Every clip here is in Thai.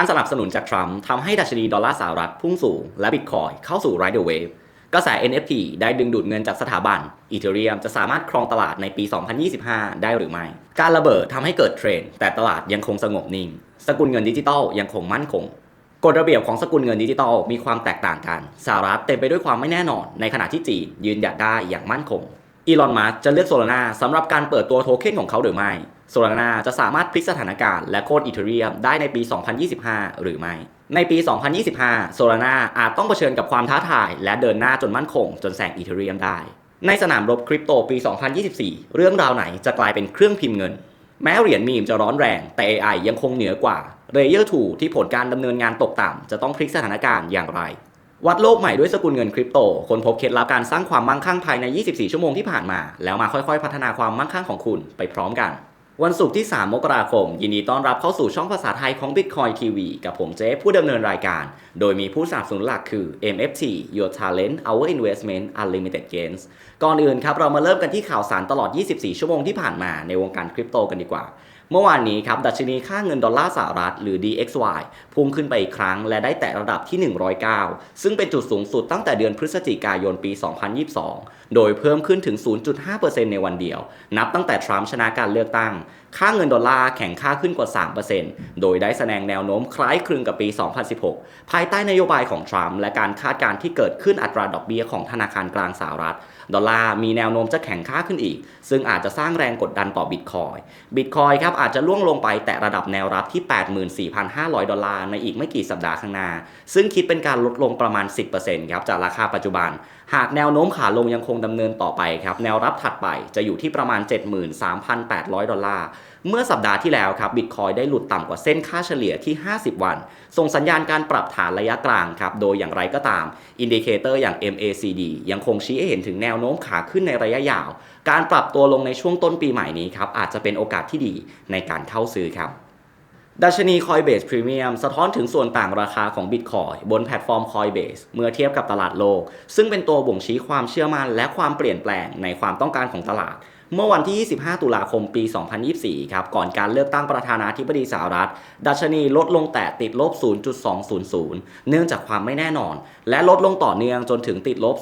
การสนับสนุนจากทรัมป์ทำให้ดัชนีดอลลาร์สหรัฐพุ่งสูงและบิตคอยเข้าสู่ไรเดอร์เวฟกระแส NFT ได้ดึงดูดเงินจากสถาบันอีเทเรียมจะสามารถครองตลาดในปี 2025 ได้หรือไม่ การระเบิดทำให้เกิดเทรนด์แต่ตลาดยังคงสงบนิ่ง สกุลเงินดิจิทัลยังคงมั่นคงกฎระเบียบของสกุลเงินดิจิทัลมีความแตกต่างกันสหรัฐเต็มไปด้วยความไม่แน่นอน ในขณะที่จีนยืนหยัดได้อย่างมั่นคงอีลอนมัสก์จะเลือกโซลาร่าสำหรับการเปิดตัวโทเค็นของเขาหรือไม่ โซลาร่าจะสามารถพลิกสถานการณ์และโค่นอีเทเรียมได้ในปี 2025 หรือไม่ ในปี 2025 โซลาร่าอาจต้องเผชิญกับความท้าทาย และเดินหน้าจนมั่นคง จนแซงอีเทเรียมได้ ในสนามรบคริปโตปี 2024 เรื่องราวไหนจะกลายเป็นเครื่องพิมพ์เงิน แม้เหรียญมีมจะร้อนแรง แต่ AI ยังคงเหนือกว่า Layer 2ที่ผลการดำเนินงานตกต่ำจะต้องพลิกสถานการณ์อย่างไรวัดโลกใหม่ด้วยสกุลเงินคริปโต คนพบเคล็ดลับการสร้างความมั่งคั่งภายใน 24 ชั่วโมงที่ผ่านมา แล้วมาค่อยๆ พัฒนาความมั่งคั่งของคุณไปพร้อมกัน วันศุกร์ที่ 3 มกราคม ยินดีต้อนรับเข้าสู่ช่องภาษาไทยของ Bitcoin TV กับผมเจ๊ผู้ดำเนินรายการ โดยมีผู้สนับสนุนหลักคือ MFT Your Talent Our Investment Unlimited Gains ก่อนอื่นครับ เรามาเริ่มกันที่ข่าวสารตลอด 24 ชั่วโมงที่ผ่านมาในวงการคริปโตกันดีกว่า เมื่อวานนี้ครับดัชนีค่าเงินดอลลาร์สหรัฐหรือ DXY พุ่งขึ้นไปอีกครั้งและได้แตะระดับที่ 109 ซึ่งเป็นจุดสูงสุดตั้งแต่เดือนพฤศจิกายนปี 2022 โดยเพิ่มขึ้นถึง 0.5%ในวันเดียว นับตั้งแต่ทรัมป์ชนะการเลือกตั้ง ค่าเงินดอลลาร์แข็งค่าขึ้นกว่า 3%โดยได้แสดงแนวโน้มคล้ายคลึงกับปี 2016 ภายใต้นโยบายของทรัมป์และการคาดการณ์ที่เกิดขึ้นอัตราดอกเบี้ยของธนาคารกลางสหรัฐ ดอลลาร์มีแนวโน้มจะแข็งค่าขึ้นอีก ซึ่งอาจจะสร้างแรงกดดันต่อบิตคอยบิตคอยครับอาจจะล่วงลงไปแตะระดับแนวรับที่ 84,500 ดอลลาร์ในอีกไม่กี่สัปดาห์ข้างหน้า ซึ่งคิดเป็นการลดลงประมาณ 10%ครับจากราคาปัจจุบัน หากแนวโน้มขาลงยังคงดำเนินต่อไปครับแนวรับถัดไปจะอยู่ที่ประมาณ 73,800 ดอลลาร์ เมื่อสัปดาห์ที่แล้วครับบิตคอยได้หลุดต่ำกว่าเส้นค่าเฉลี่ยที่ 50 วัน ส่งสัญญาณการปรับฐานระยะกลางครับโดยอย่างไรก็ตาม อินดิเคเตอร์อย่าง MACD ยังคงชี้ให้เห็นถึงแนวโน้มขาขึ้นในระยะยาว การปรับตัวลงในช่วงต้นปีใหม่นี้ครับอาจจะเป็นโอกาสที่ดีในการเข้าซื้อครับ ดัชนี Coinbase Premium สะท้อนถึงส่วนต่างราคาของ Bitcoin บนแพลตฟอร์ม Coinbase เมื่อเทียบกับตลาดโลก ซึ่งเป็นตัวบ่งชี้ความเชื่อมั่นและความเปลี่ยนแปลงในความต้องการของตลาด เมื่อวันที่ 25 ตุลาคม ปี 2024 ครับ ก่อนการเลือกตั้งประธานาธิบดีสหรัฐ ดัชนีลดลงแต่ติดลบ 0.200 เนื่องจากความไม่แน่นอน และลดลงต่อเนื่องจนถึงติดลบ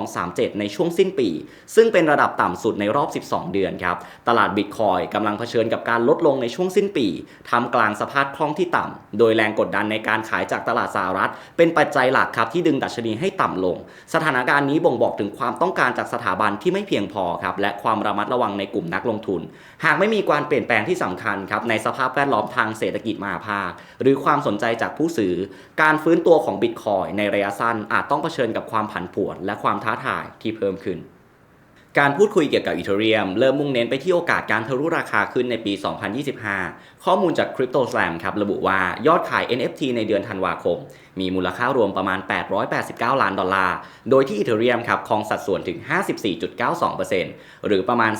0.237 ในช่วงสิ้นปี ซึ่งเป็นระดับต่ำสุดในรอบ 12 เดือนครับ ตลาดบิตคอยกำลังเผชิญกับการลดลงในช่วงสิ้นปีทำกลางสภาพคล่องที่ต่ำ โดยแรงกดดันในการขายจากตลาดสหรัฐ เป็นปัจจัยหลักครับที่ดึงดัชนีให้ต่ำลง สถานการณ์นี้บ่งบอกถึงความต้องการจากสถาบันที่ไม่เพียงพอครับและความระมัดระวังในกลุ่มนักลงทุน หากไม่มีการเปลี่ยนแปลงที่สำคัญครับในสภาพแวดล้อมทางเศรษฐกิจมหาภาค หรือความสนใจจากผู้ซื้อการฟื้นตัวของบิตคอยในระยะสั้นอาจต้องเผชิญกับความผันผวน และความท้าทายที่เพิ่มขึ้นการพูดคุยเกี่ยวกับอีเทเรียมเริ่มมุ่งเน้นไปที่โอกาสการทะลุราคาขึ้นในปี 2025 ข้อมูลจาก Crypto Slam ครับระบุว่ายอดขาย NFT ในเดือนธันวาคม มีมูลค่ารวมประมาณ 889 ล้านดอลลาร์ โดยที่อีเทเรียมครับครองสัดส่วนถึง 54.92%หรือประมาณ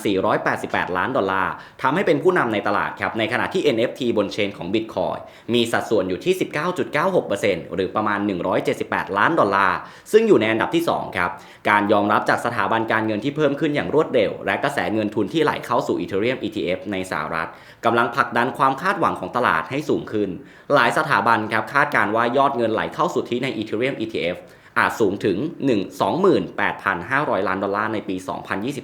488 ล้านดอลลาร์ทำให้เป็นผู้นำในตลาดครับ ในขณะที่ NFT บนเชนของ Bitcoin มีสัดส่วนอยู่ที่ 19.96%หรือประมาณ 178 ล้านดอลลาร์ ซึ่งอยู่ในอันดับที่ 2 ครับ การยอมรับจากสถาบันการเงินที่เพิ่มขึ้นอย่างรวดเร็ว และกระแสเงินทุนที่ไหลเข้าสู่ Ethereum ETF ในสหรัฐกำลังผลักดันความคาดหวังของตลาดให้สูงขึ้น หลายสถาบันครับคาดการว่ายอดเงินไหลเข้าสุทธิใน Ethereum ETF อาจสูงถึง128,500 ล้านดอลลาร์ในปี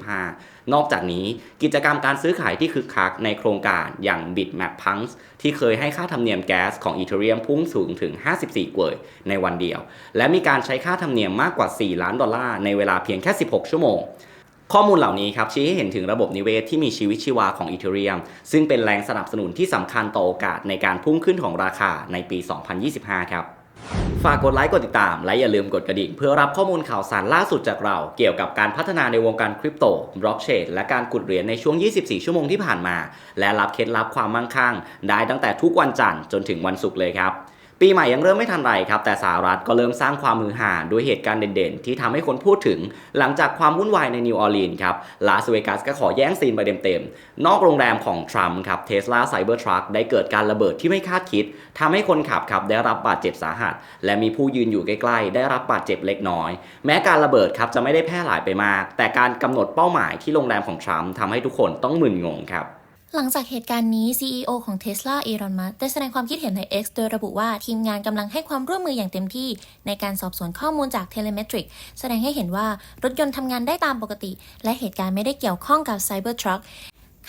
2025 นอกจากนี้กิจกรรมการซื้อขายที่คึกคักในโครงการอย่าง Bitmap Punks ที่เคยให้ค่าธรรมเนียมแก๊สของ Ethereum พุ่งสูงถึง 54เกวยในวันเดียว และมีการใช้ค่าธรรมเนียมมากกว่า 4 ล้านดอลลาร์ในเวลาเพียงแค่ 16 ชั่วโมงข้อมูลเหล่านี้ครับชี้ให้เห็นถึงระบบนิเวศที่มีชีวิตชีวาของอีเทเรียม ซึ่งเป็นแรงสนับสนุนที่สำคัญต่อโอกาสในการพุ่งขึ้นของราคาในปี 2025 ครับ ฝากกดไลค์กดติดตาม และอย่าลืมกดกระดิ่ง เพื่อรับข้อมูลข่าวสารล่าสุดจากเรา เกี่ยวกับการพัฒนาในวงการคริปโตบล็อกเชนและการขุดเหรียญในช่วง 24 ชั่วโมงที่ผ่านมา และรับเคล็ดลับความมั่งคั่ง ได้ตั้งแต่ทุกวันจันทร์จนถึงวันศุกร์เลยครับ ปีใหม่ยังเริ่มไม่ทันไรครับ แต่สหรัฐก็เริ่มสร้างความมือหาด้วยเหตุการณ์เด่นๆ ที่ทำให้คนพูดถึงหลังจากความวุ่นวายในนิวออร์ลีนครับลาสเวกัสก็ขอแย่งซีนไปเต็มๆ นอกโรงแรมของทรัมป์ครับเทสลาไซเบอร์ทรัคได้เกิดการระเบิดที่ไม่คาดคิดทำให้คนขับครับได้รับบาดเจ็บสาหัส และมีผู้ยืนอยู่ใกล้ๆ ได้รับบาดเจ็บเล็กน้อย แม้การระเบิดครับจะไม่ได้แพร่หลายไปมาก แต่การกำหนดเป้าหมายที่โรงแรมของทรัมป์ทำให้ทุกคนต้องมึนงงครับ หลังจากเหตุการณ์นี้ CEO ของ Tesla อีรอนมัสได้แสดงความคิดเห็นใน X โดยระบุว่าทีมงานกำลังให้ความร่วมมืออย่างเต็มที่ ในการสอบสวนข้อมูลจาก Telemetric แสดงให้เห็นว่ารถยนต์ทำงานได้ตามปกติ และเหตุการณ์ไม่ได้เกี่ยวข้องกับ Cybertruck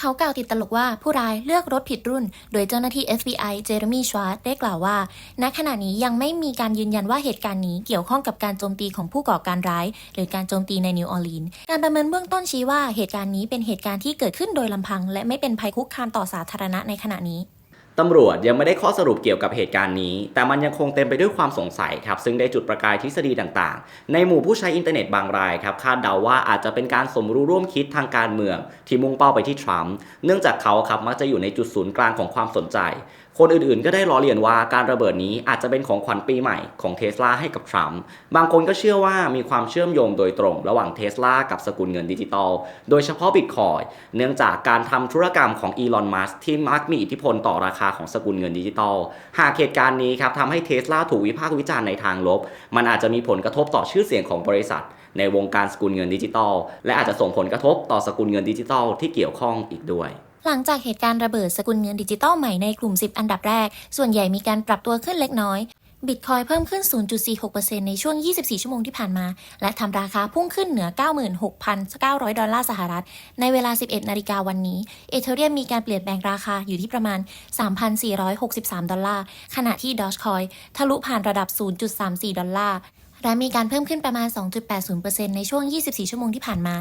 เขากล่าวติดตลกว่าผู้ร้ายเลือกรถผิดรุ่น โดยเจ้าหน้าที่ FBI เจอร์มีชวาร์ตได้กล่าวว่า ณ ขณะนี้ยังไม่มีการยืนยันว่าเหตุการณ์นี้เกี่ยวข้องกับการโจมตีของผู้ก่อการร้าย หรือการโจมตีในนิวออร์ลีนส์การประเมินเบื้องต้นชี้ว่าเหตุการณ์นี้เป็นเหตุการณ์ที่เกิดขึ้นโดยลำพัง และไม่เป็นภัยคุกคามต่อสาธารณะในขณะนี้ ตำรวจยังไม่ได้ข้อสรุปเกี่ยวกับเหตุการณ์นี้ แต่มันยังคงเต็มไปด้วยความสงสัยครับ ซึ่งได้จุดประกายทฤษฎีต่างๆ ในหมู่ผู้ใช้อินเทอร์เน็ตบางรายครับ คาดเดาว่าอาจจะเป็นการสมรู้ร่วมคิดทางการเมือง ที่มุ่งเป้าไปที่ทรัมป์ เนื่องจากเขาครับมักจะอยู่ในจุดศูนย์กลางของความสนใจ คนอื่นๆ ก็ได้ล้อเลียนว่าการระเบิดนี้อาจจะเป็นของขวัญปีใหม่ของเทสลาให้กับทรัมป์ บางคนก็เชื่อว่ามีความเชื่อมโยงโดยตรงระหว่างเทสลากับสกุลเงินดิจิตอล โดยเฉพาะบิตคอยเนื่องจากการทำธุรกรรมของอีลอน มัสที่มักมีอิทธิพลต่อราคาของสกุลเงินดิจิตอล หากเหตุการณ์นี้ครับทำให้เทสลาถูกวิพากษ์วิจารณ์ในทางลบ มันอาจจะมีผลกระทบต่อชื่อเสียงของบริษัท ในวงการสกุลเงินดิจิตอล และอาจจะส่งผลกระทบต่อสกุลเงินดิจิตอลที่เกี่ยวข้องอีกด้วย หลังจากเหตุการณ์ระเบิดสกุลเงินดิจิตอลใหม่ในกลุ่ม 10 อันดับแรก ส่วนใหญ่มีการปรับตัวขึ้นเล็กน้อยบิตคอยเพิ่มขึ้น 0.46%ในช่วง 24 ชั่วโมงที่ผ่านมา และทำราคาพุ่งขึ้นเหนือ 96,900 ดอลลาร์สหรัฐ ในเวลา 11 นาฬิกาวันนี้ เอเธอเรียมมีการเปลี่ยนแปลงราคาอยู่ที่ประมาณ 3,463 ดอลลาร์ ขณะที่ดอ g คอยทะลุผ่านระดับ 0.34 ดอลลาร์ และมีการเพิ่มขึ้นประมาณ 2.80%ในช่วง 24 ชั่วโมงที่ผ่านมา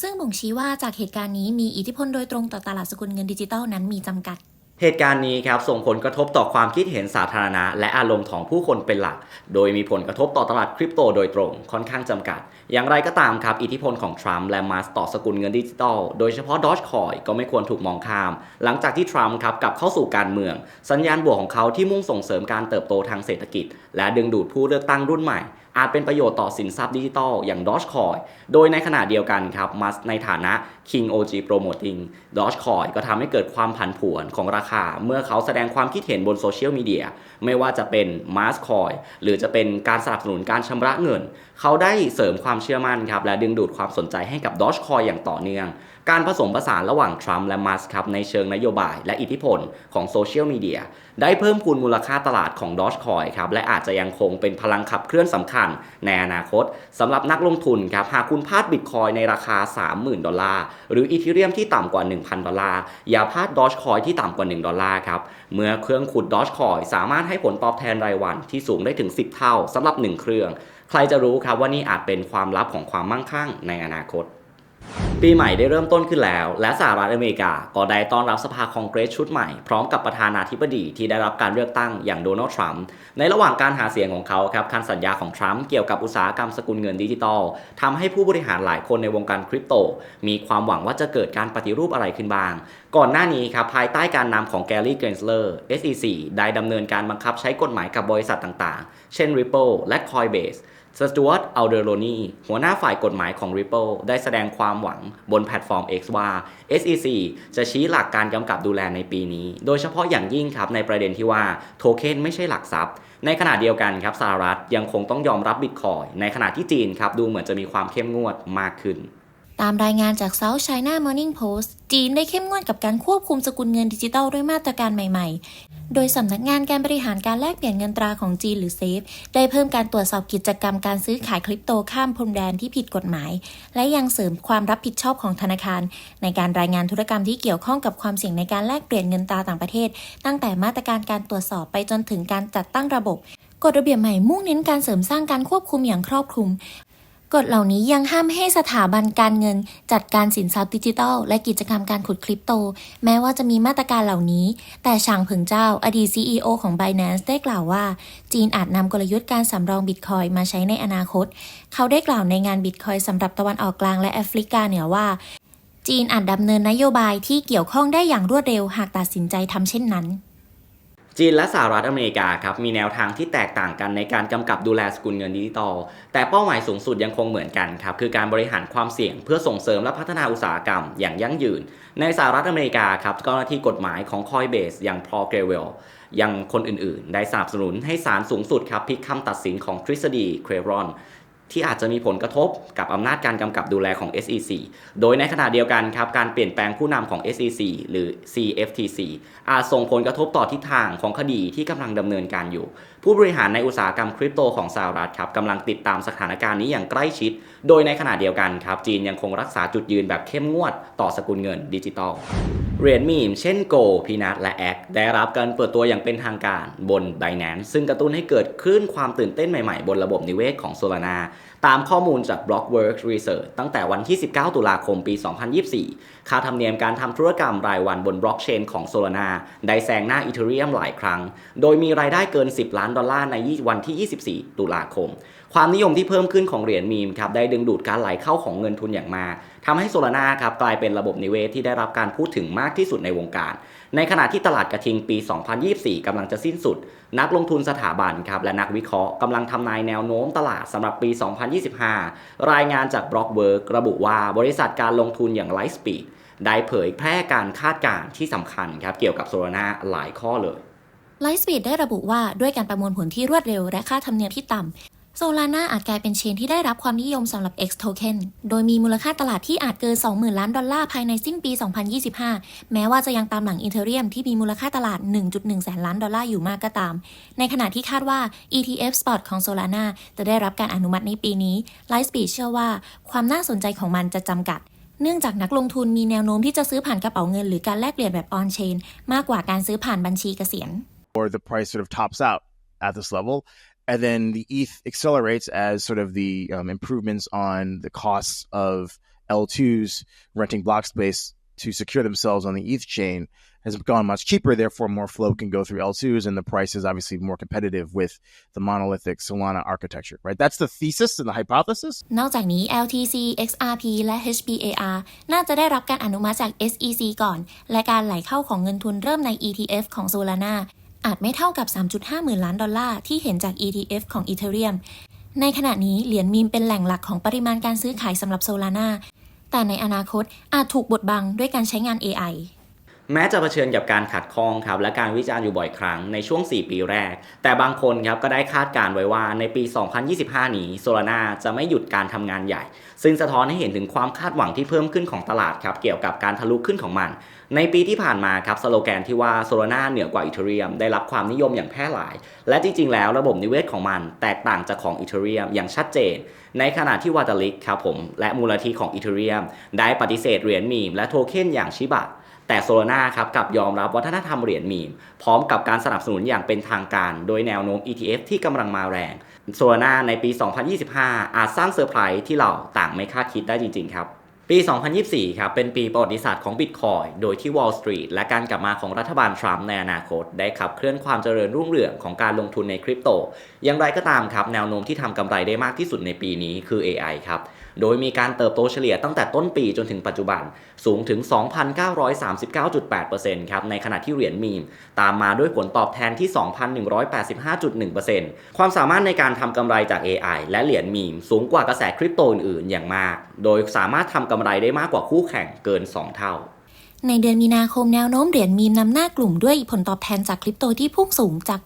ซึ่งบ่งชี้ว่าจากเหตุการณ์นี้มีอิทธิพลโดยตรงต่อตลาดสกุลเงินดิจิทัลนั้นมีจำกัดเหตุการณ์นี้ครับส่งผลกระทบต่อความคิดเห็นสาธารณะ และอารมณ์ของผู้คนเป็นหลัก โดยมีผลกระทบต่อตลาดคริปโตโดยตรงค่อนข้างจำกัด อย่างไรก็ตามครับ อิทธิพลของทรัมป์และมัสต่อสกุลเงินดิจิทัลโดยเฉพาะดอ g คอยก็ไม่ควรถูกมองข้าม หลังจากที่ทรัมป์ครับกลับเข้าสู่การเมือง สัญญาณบวกของเขาที่มุ่งส่งเสริมการเติบโตทางเศรษฐกิจ และดึงดูดผู้เลือกตั้งรุ่นใหม่ อาจเป็นประโยชน์ต่อสินทรัพย์ดิจิทัลอย่าง Dogecoin โดยในขณะเดียวกันครับมัสในฐานะ King OG Promoting Dogecoin ก็ทำให้เกิดความผันผวนของราคา เมื่อเขาแสดงความคิดเห็นบนโซเชียลมีเดียไม่ว่าจะเป็น m a s c o i n หรือจะเป็นการสนับสนุนการชำระเงิน เขาได้เสริมความเชื่อมั่นครับและดึงดูดความสนใจให้กับ Dogecoin อย่างต่อเนื่อง การผสมผสานระหว่างทรัมป์และมัสครับในเชิงนโยบายและอิทธิพลของโซเชียลมีเดียได้เพิ่มพูนมูลค่าตลาดของ Dogecoin ครับและอาจจะยังคงเป็นพลังขับเคลื่อนสำคัญในอนาคตสำหรับนักลงทุนครับหากคุณพลาดบิตคอยในราคา 30,000 ดอลลาร์หรืออีเทเรียมที่ต่ำกว่า 1,000 ดอลลาร์ อย่าพลาดดอชคอยที่ต่ำกว่า 1 ดอลลาร์ครับ เมื่อเครื่องขุดดอชคอยสามารถให้ผลตอบแทนรายวันที่สูงได้ถึง 10 เท่าสำหรับ 1 เครื่อง ใครจะรู้ครับว่านี่อาจเป็นความลับของความมั่งคั่งในอนาคต ปีใหม่ได้เริ่มต้นขึ้นแล้ว และสหรัฐอเมริกาก็ได้ต้อนรับสภาคองเกรสชุดใหม่ พร้อมกับประธานาธิบดีที่ได้รับการเลือกตั้งอย่างโดนัลด์ทรัมป์ในระหว่างการหาเสียงของเขาครับคันสัญญาของทรัมป์เกี่ยวกับอุตสาหกรรมสกุลเงินดิจิตอลทำให้ผู้บริหารหลายคนในวงการคริปโต มีความหวังว่าจะเกิดการปฏิรูปอะไรขึ้นบ้าง ก่อนหน้านี้ครับภายใต้การนำของแกลลี่เกรนสเลอร์ SEC ได้ดำเนินการบังคับใช้กฎหมายกับบริษัทต่างๆ เช่น Ripple และ Coinbase สจวตอัลเดโร์โลนีหัวหน้าฝ่ายกฎหมายของ Ripple ได้แสดงความหวังบนแพลตฟอร์ม X ว่า SEC จะชี้หลักการกำกับดูแลในปีนี้ โดยเฉพาะอย่างยิ่งครับในประเด็นที่ว่าโทเค็นไม่ใช่หลักทรัพย์ ในขณะเดียวกันครับสหรัฐยังคงต้องยอมรับบิตคอยในขณะที่จีนครับดูเหมือนจะมีความเข้มงวดมากขึ้น ตามรายงานจาก South China Morning Post จีนได้เข้มงวดกับการควบคุมสกุลเงินดิจิทัลด้วยมาตรการใหม่ ๆ โดยสำนักงานการบริหารการแลกเปลี่ยนเงินตราของจีนหรือเซฟได้เพิ่มการตรวจสอบกิจกรรมการซื้อขายคริปโตข้ามพรมแดนที่ผิดกฎหมาย และยังเสริมความรับผิดชอบของธนาคาร ในการรายงานธุรกรรมที่เกี่ยวข้องกับความเสี่ยงในการแลกเปลี่ยนเงินตราต่างประเทศ ตั้งแต่มาตรการการตรวจสอบไปจนถึงการจัดตั้งระบบกฎระเบียบใหม่มุ่งเน้นการเสริมสร้างการควบคุมอย่างครอบคลุม กฎเหล่านี้ยังห้ามให้สถาบันการเงิน จัดการสินทรัพย์ดิจิทัล และกิจกรรมการขุดคริปโต แม้ว่าจะมีมาตรการเหล่านี้ แต่ชางเผิงเจ้า อดีต CEO ของ Binance ได้กล่าวว่า จีนอาจนำกลยุทธ์การสำรองบิตคอยมาใช้ในอนาคต เขาได้กล่าวในงานบิตคอยสำหรับตะวันออกกลางและแอฟริกาเหนือว่าจีนอาจดำเนินนโยบายที่เกี่ยวข้องได้อย่างรวดเร็วหากตัดสินใจทำเช่นนั้น จีนและสหรัฐอเมริกาครับมีแนวทางที่แตกต่างกันในการกำกับดูแลสกุลเงินดิจิตอลแต่เป้าหมายสูงสุดยังคงเหมือนกันครับคือการบริหารความเสี่ยงเพื่อส่งเสริมและพัฒนาอุตสาหกรรมอย่างยั่งยืน ในสหรัฐอเมริกาครับเจ้าหน้าที่กฎหมายของ Coinbase อย่างพอเกรเวลยังคนอื่นๆ ได้สนับสนุนให้ศาลสูงสุดครับพิกคำตัดสินของทฤษฎีเครรอน ที่อาจจะมีผลกระทบกับอำนาจการกำกับดูแลของ SEC โดยในขณะเดียวกันครับการเปลี่ยนแปลงผู้นำของ SEC หรือ CFTC อาจส่งผลกระทบต่อทิศทางของคดีที่กำลังดำเนินการอยู่ ผู้บริหารในอุตสาหกรรมคริปโตของสหรัฐครับกำลังติดตามสถานการณ์นี้อย่างใกล้ชิด โดยในขณะเดียวกันครับจีนยังคงรักษาจุดยืนแบบเข้มงวดต่อสกุลเงินดิจิตอล เหรียญมีมเช่นโกพีนัทและแอคได้รับการเปิดตัวอย่างเป็นทางการบน Binance ซึ่งกระตุ้นให้เกิดคลื่นความตื่นเต้นใหม่ๆ บนระบบนิเวศของ Solana ตามข้อมูลจาก Blockworks Research ตั้งแต่วันที่ 19 ตุลาคมปี 2024 ค่าธรรมเนียมการทำธุรกรรมรายวันบนบล็อกเชนของ Solana ได้แซงหน้า Ethereum หลายครั้ง โดยมีรายได้เกิน 10 ล้านดอลลาร์ในวันที่ 24 ตุลาคม ความนิยมที่เพิ่มขึ้นของเหรียญมีมครับได้ดึงดูดการไหลเข้าของเงินทุนอย่างมากทำให้โซลาร่าครับกลายเป็นระบบนิเวศที่ได้รับการพูดถึงมากที่สุดในวงการ ในขณะที่ตลาดกระทิงปี 2024กำลังจะสิ้นสุด นักลงทุนสถาบันครับและนักวิเคราะห์กำลังทำนายแนวโน้มตลาดสำหรับปี 2025 รายงานจาก Blockwork ระบุว่าบริษัทการลงทุนอย่าง Lightspeed ได้เผยแพร่การคาดการณ์ที่สำคัญครับเกี่ยวกับโซลาร่าหลายข้อเลย Lightspeed ได้ระบุว่าด้วยการประมวลผลที่รวดเร็วและค่าธรรมเนียมที่ต่ำ Solana อาจกลายเป็นเชนที่ได้รับความนิยมสำหรับ X Token โดยมีมูลค่าตลาดที่อาจเกิน 20,000 ล้านดอลลาร์ภายในสิ้นปี 2025 แม้ว่าจะยังตามหลัง Ethereum ที่มีมูลค่าตลาด 1.1 แสนล้านดอลลาร์อยู่มากก็ตาม ในขณะที่คาดว่า ETF Spot ของ Solana จะได้รับการอนุมัติในปีนี้ Lightspeed เชื่อว่า ความน่าสนใจของมันจะจำกัดเนื่องจากนักลงทุนมีแนวโน้มที่จะซื้อผ่านกระเป๋าเงินหรือการแลกเปลี่ยนแบบ on-chain มากกว่าการซื้อผ่านบัญชีเกษียณ or the price sort of tops out at this level. And then the ETH accelerates as sort of the um, improvements on the costs of L2s renting block space to secure themselves on the ETH chain has gone much cheaper. Therefore, more flow can go through L2s, and the price is obviously more competitive with the monolithic Solana architecture, right? That's the thesis and the hypothesis. นอกจากนี้ LTC XRP และ HBAR น่าจะได้รับการอนุมัติจาก SEC ก่อน และการไหลเข้าของเงินทุนเริ่มใน ETF ของ Solana อาจไม่เท่ากับ 3.5 หมื่นล้านดอลลาร์ที่เห็นจาก ETF ของ Ethereum ในขณะนี้เหรียญมีมเป็นแหล่งหลักของปริมาณการซื้อขายสำหรับ Solana แต่ในอนาคตอาจถูกบดบังด้วยการใช้งาน AI แม้จะเผชิญกับการขัดข้องครับและการวิจารณ์อยู่บ่อยครั้งในช่วง 4 ปีแรก แต่บางคนครับก็ได้คาดการณ์ไว้ว่าในปี 2025 นี้โซลาร่าจะไม่หยุดการทำงานใหญ่ ซึ่งสะท้อนให้เห็นถึงความคาดหวังที่เพิ่มขึ้นของตลาดครับเกี่ยวกับการทะลุขึ้นของมัน ในปีที่ผ่านมาครับสโลแกนที่ว่าโซลาร่าเหนือกว่าอีเทเรียมได้รับความนิยมอย่างแพร่หลาย และจริงๆ แล้วระบบนิเวศของมัน แตกต่างจากของอีเทเรียมอย่างชัดเจน ในขณะที่วาตาลิกครับผมและมูลนิธิของอีเทเรียมได้ปฏิเสธเหรียญมีมและโทเค็นอย่างชิบะ แต่โซลาร่าครับกับยอมรับวัฒนธรรมเหรียญมีม พร้อมกับการสนับสนุนอย่างเป็นทางการ โดยแนวโน้ม ETF ที่กำลังมาแรงโซลาร่าในปี 2025 อาจสร้างเซอร์ไพรส์ที่เราต่างไม่คาดคิดได้จริงๆครับปี 2024 ครับ เป็นปีประวัติศาสตร์ของบิตคอยโดยที่ Wall Street และการกลับมาของรัฐบาลทรัมป์ในอนาคต ได้ขับเคลื่อนความเจริญรุ่งเรืองของการลงทุนในคริปโต อย่างไรก็ตามครับ แนวโน้มที่ทำกำไรได้มากที่สุดในปีนี้คือ AI ครับ โดยมีการเติบโตเฉลี่ยตั้งแต่ต้นปีจนถึงปัจจุบันสูงถึง 2,939.8%ครับในขณะที่เหรียญมีม ตามมาด้วยผลตอบแทนที่ 2,185.1%ความสามารถในการทำกำไรจาก AI และเหรียญมีม สูงกว่ากระแสคริปโตอื่นๆอย่างมาก โดยสามารถทำกำไรได้มากกว่าคู่แข่งเกิน 2 เท่า ในเดือนมีนาคมแนวโน้มเหรียญมีมนำหน้ากลุ่มด้วยผลตอบแทนจากคริปโตที่พุ่งสูงจาก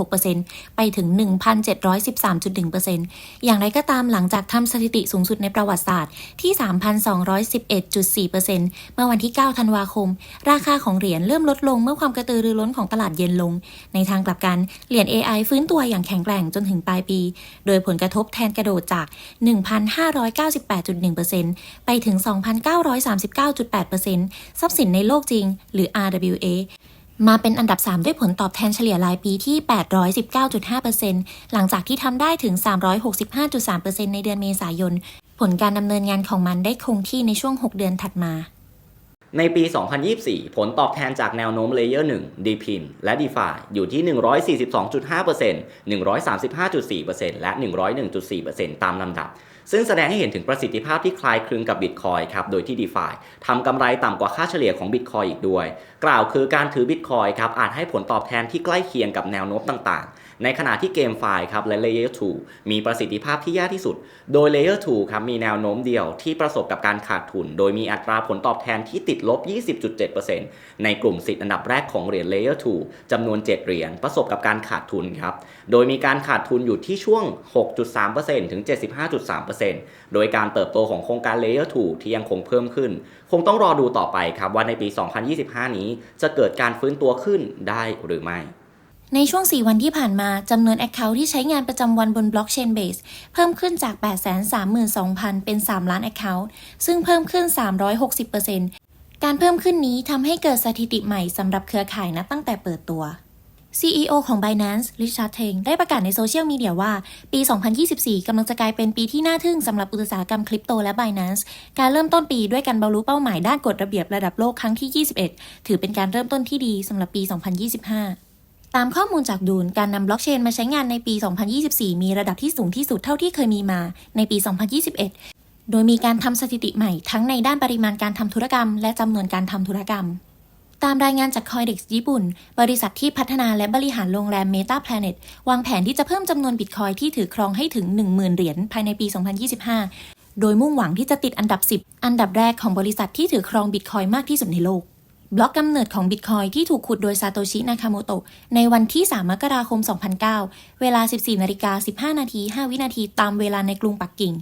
96.6%ไปถึง 1,713.1%อย่างไรก็ตามหลังจากทำสถิติสูงสุดในประวัติศาสตร์ที่ 3,211.4%เมื่อวันที่ 9 ธันวาคม ราคาของเหรียญเริ่มลดลงเมื่อความกระตือรือร้นของตลาดเย็นลง ในทางกลับกันเหรียญ AI ฟื้นตัวอย่างแข็งแกร่งจนถึงปลายปี โดยผลกระทบแทนกระโดดจาก 1,598.1%ไปถึง 2,939.8%ทรัพย์สินในโลกจริง หรือ RWA มาเป็นอันดับ 3 ด้วยผลตอบแทนเฉลี่ยรายปีที่ 819.5%หลังจากที่ทำได้ถึง 365.3%ในเดือนเมษายน ผลการดำเนินงานของมันได้คงที่ในช่วง 6 เดือนถัดมา ในปี 2024 ผลตอบแทนจากแนวโน้มเลเยอร์1 DPIN และ DeFi อยู่ที่ 142.5% 135.4%และ 101.4%ตามลำดับ ซึ่งแสดงให้เห็นถึงประสิทธิภาพที่คล้ายคลึงกับ Bitcoin ครับ โดยที่ d e f าทำกำไรต่ำกว่าค่าเฉลี่ยของ Bitcoin อีกด้วย กล่าวคือการถือ Bitcoin ครับอาจให้ผลตอบแทนที่ใกล้เคียงกับแนวโน้มต่างๆ ในขณะที่เกมไฟล์ครับและ Layer 2 มีประสิทธิภาพที่แย่ที่สุด โดย Layer 2 ครับมีแนวโน้มเดียวที่ประสบกับการขาดทุน โดยมีอัตราผลตอบแทนที่ติดลบ 20.7%ในกลุ่มสิทธิ์อันดับแรกของเหรียญ Layer 2 จำนวน 7 เหรียญประสบกับการขาดทุนครับ โดยมีการขาดทุนอยู่ที่ช่วง 6.3%ถึง 75.3%โดยการเติบโตของโครงการ Layer 2 ที่ยังคงเพิ่มขึ้น คงต้องรอดูต่อไปครับว่าในปี 2025 นี้จะเกิดการฟื้นตัวขึ้นได้หรือไม่ ในช่วง 4 วันที่ผ่านมา จำนวน Account ที่ใช้งานประจำวันบน Blockchain Base เพิ่มขึ้นจาก 832,000 เป็น 3 ล้าน Account ซึ่งเพิ่มขึ้น 360%การเพิ่มขึ้นนี้ทำให้เกิดสถิติใหม่สำหรับเครือข่ายนับตั้งแต่เปิดตัว CEO ของ Binance Richard Teng ได้ประกาศในโซเชียลมีเดียว่า ปี 2024 กำลังจะกลายเป็นปีที่น่าทึ่งสำหรับอุตสาหกรรมคริปโตและ Binance การเริ่มต้นปีด้วยการบรรลุเป้าหมายด้านกฎระเบียบระดับโลกครั้งที่ 21 ถือเป็นการเริ่มต้นที่ดีสำหรับปี 2025 ตามข้อมูลจากดูนการนำบล็อกเชนมาใช้งานในปี 2024 มีระดับที่สูงที่สุดเท่าที่เคยมีมาในปี 2021 โดยมีการทำสถิติใหม่ทั้งในด้านปริมาณการทำธุรกรรม และจำนวนการทำธุรกรรม ตามรายงานจาก Coindex ญี่ปุ่น บริษัทที่พัฒนาและบริหารโรงแรม Meta Planet วางแผนที่จะเพิ่มจำนวนบิตคอยที่ถือครองให้ถึง 10,000 เหรียญภายในปี 2025 โดยมุ่งหวังที่จะติดอันดับ 10 อันดับแรกของบริษัทที่ถือครองบิตคอยมากที่สุดในโลก บล็อกกำเนิดของบิตคอยที่ถูกขุดโดยซาโตชิ นากาโมโตะในวันที่ 3 มกราคม 2009 เวลา 14นาฬิกา15 นาที 5 วินาทีตามเวลาในกรุงปักกิ่ง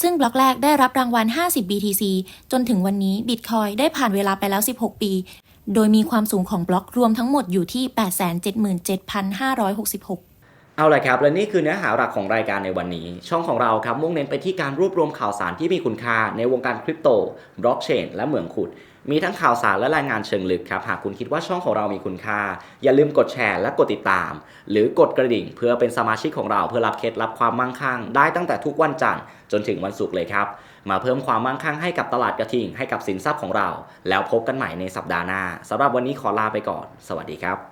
ซึ่งบล็อกแรกได้รับรางวัล 50 BTC จนถึงวันนี้บิตคอยได้ผ่านเวลาไปแล้ว 16 ปี โดยมีความสูงของบล็อกรวมทั้งหมดอยู่ที่ 877,566เอาละครับ และนี่คือเนื้อหาหลักของรายการในวันนี้ ช่องของเราครับมุ่งเน้นไปที่การรวบรวมข่าวสารที่มีคุณค่าในวงการคริปโต บล็อกเชน และเหมืองขุด มีทั้งข่าวสารและรายงานเชิงลึกครับหากคุณคิดว่าช่องของเรามีคุณค่า อย่าลืมกดแชร์และกดติดตาม หรือกดกระดิ่ง เพื่อเป็นสมาชิกของเราเพื่อรับเคล็ดลับความมั่งคั่ง ได้ตั้งแต่ทุกวันจันทร์จนถึงวันศุกร์เลยครับ มาเพิ่มความมั่งคั่งให้กับตลาดกระทิงให้กับสินทรัพย์ของเรา แล้วพบกันใหม่ในสัปดาห์หน้าสำหรับวันนี้ขอลาไปก่อน สวัสดีครับ